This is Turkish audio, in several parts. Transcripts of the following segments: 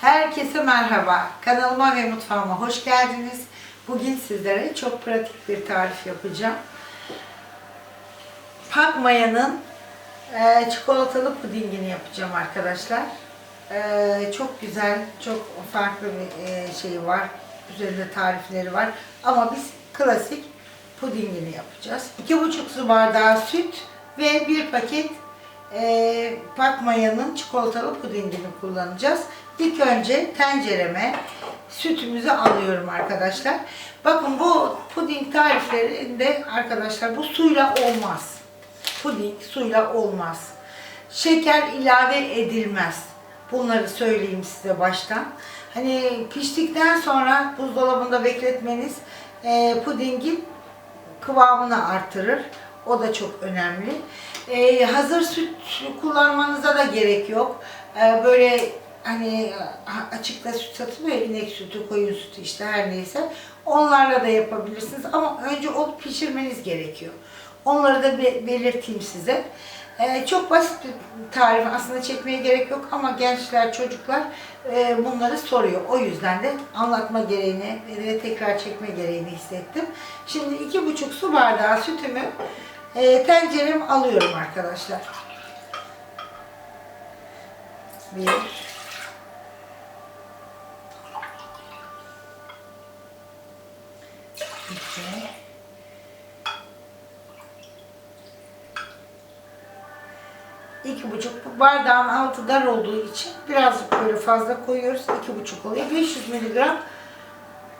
Herkese merhaba. Kanalıma ve mutfağıma hoş geldiniz. Bugün sizlere çok pratik bir tarif yapacağım. Pakmaya'nın e, çikolatalı pudingini yapacağım arkadaşlar. E, çok güzel, çok farklı bir şey var. Üzerinde tarifleri var. Ama biz klasik pudingini yapacağız. 2,5 su bardağı süt ve bir paket e, Pakmaya'nın çikolatalı pudingini kullanacağız. İlk önce tencereme sütümüzü alıyorum arkadaşlar. Bakın bu puding tariflerinde arkadaşlar bu suyla olmaz. Puding suyla olmaz. Şeker ilave edilmez. Bunları söyleyeyim size baştan. Hani piştikten sonra buzdolabında bekletmeniz e, pudingin kıvamını artırır. O da çok önemli. Ee, hazır süt kullanmanıza da gerek yok. Ee, böyle hani açıkta süt satılıyor inek sütü, koyun sütü işte her neyse. Onlarla da yapabilirsiniz ama önce onu pişirmeniz gerekiyor. Onları da be- belirteyim size. Ee, çok basit bir tarif aslında çekmeye gerek yok ama gençler, çocuklar e, bunları soruyor. O yüzden de anlatma gereğini ve tekrar çekme gereğini hissettim. Şimdi iki buçuk su bardağı sütümü e, tencereme alıyorum arkadaşlar. Bir. İki. İki buçuk. Bu bardağın altı dar olduğu için birazcık böyle fazla koyuyoruz. İki buçuk oluyor. 500 miligram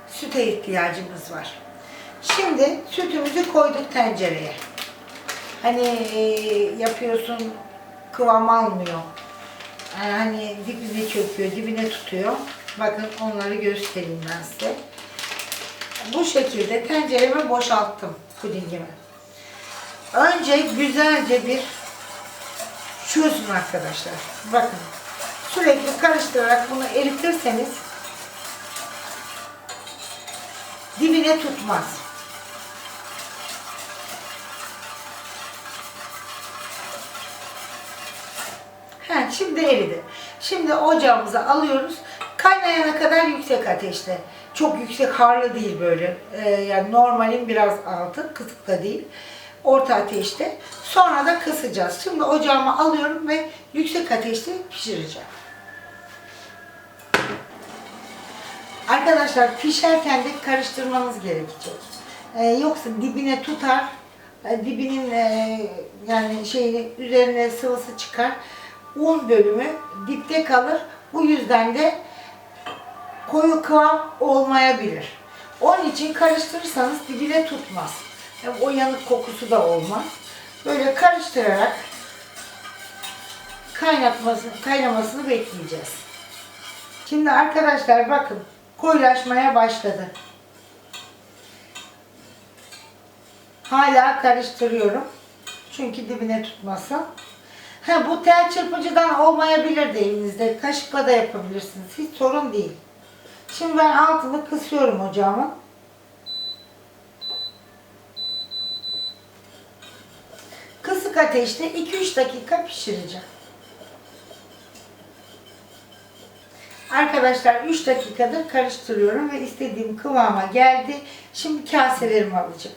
süte ihtiyacımız var. Şimdi sütümüzü koyduk tencereye. Hani e, yapıyorsun kıvam almıyor. Yani hani dibine çöküyor, dibine tutuyor. Bakın onları göstereyim ben size. Bu şekilde tencereme boşalttım pudingimi. Önce güzelce bir çözün arkadaşlar. Bakın sürekli karıştırarak bunu eritirseniz dibine tutmaz. He, şimdi eridi. Şimdi ocağımıza alıyoruz. Kaynayana kadar yüksek ateşte. Çok yüksek harlı değil böyle. Ee, yani normalin biraz altı, kısık da değil. Orta ateşte. Sonra da kısacağız. Şimdi ocağıma alıyorum ve yüksek ateşte pişireceğim. Arkadaşlar pişerken de karıştırmanız gerekecek. Ee, yoksa dibine tutar, e, dibinin e, yani şeyini üzerine sıvısı çıkar. Un bölümü dipte kalır. Bu yüzden de koyu kıvam olmayabilir. Onun için karıştırırsanız dibine tutmaz. Hem o yanık kokusu da olmaz. Böyle karıştırarak kaynatmasını, kaynamasını bekleyeceğiz. Şimdi arkadaşlar bakın koyulaşmaya başladı. Hala karıştırıyorum. Çünkü dibine tutmasın. Ha, bu tel çırpıcıdan olmayabilir de evinizde. Kaşıkla da yapabilirsiniz. Hiç sorun değil. Şimdi ben altını kısıyorum ocağımın. Kısık ateşte 2-3 dakika pişireceğim. Arkadaşlar 3 dakikadır karıştırıyorum ve istediğim kıvama geldi. Şimdi kaselerimi alacağım.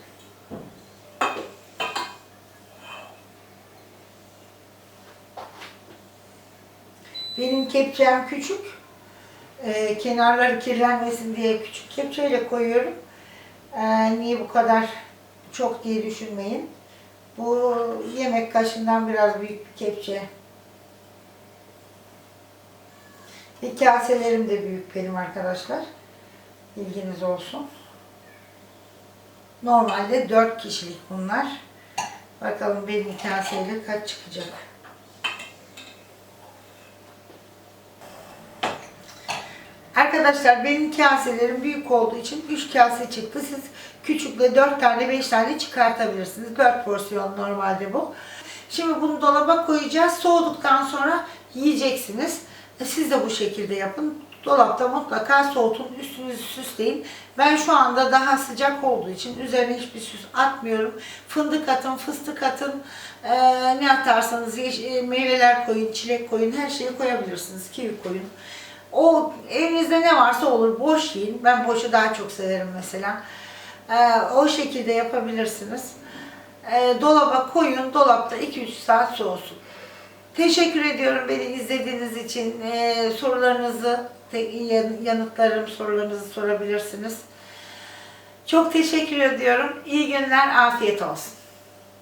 Benim kepçem küçük. Ee, kenarları kirlenmesin diye küçük kepçeyle koyuyorum. Ee, niye bu kadar çok diye düşünmeyin. Bu yemek kaşığından biraz büyük bir kepçe. Ve kaselerim de büyük benim arkadaşlar. Bilginiz olsun. Normalde 4 kişilik bunlar. Bakalım benim kaseyle kaç çıkacak. Arkadaşlar benim kaselerim büyük olduğu için 3 kase çıktı. Siz küçükle 4 tane 5 tane çıkartabilirsiniz. 4 porsiyon normalde bu. Şimdi bunu dolaba koyacağız. Soğuduktan sonra yiyeceksiniz. E, Siz de bu şekilde yapın. Dolapta mutlaka soğutun. Üstünüzü süsleyin. Ben şu anda daha sıcak olduğu için üzerine hiçbir süs atmıyorum. Fındık atın, fıstık atın. E, ne atarsanız e, meyveler koyun, çilek koyun. Her şeyi koyabilirsiniz. Kivi koyun. O elinizde ne varsa olur. Boş yiyin. Ben boşu daha çok severim mesela. Ee, o şekilde yapabilirsiniz. Ee, dolaba koyun. Dolapta 2-3 saat soğusun. Teşekkür ediyorum beni izlediğiniz için. Ee, sorularınızı yanıtlarım, sorularınızı sorabilirsiniz. Çok teşekkür ediyorum. İyi günler, afiyet olsun.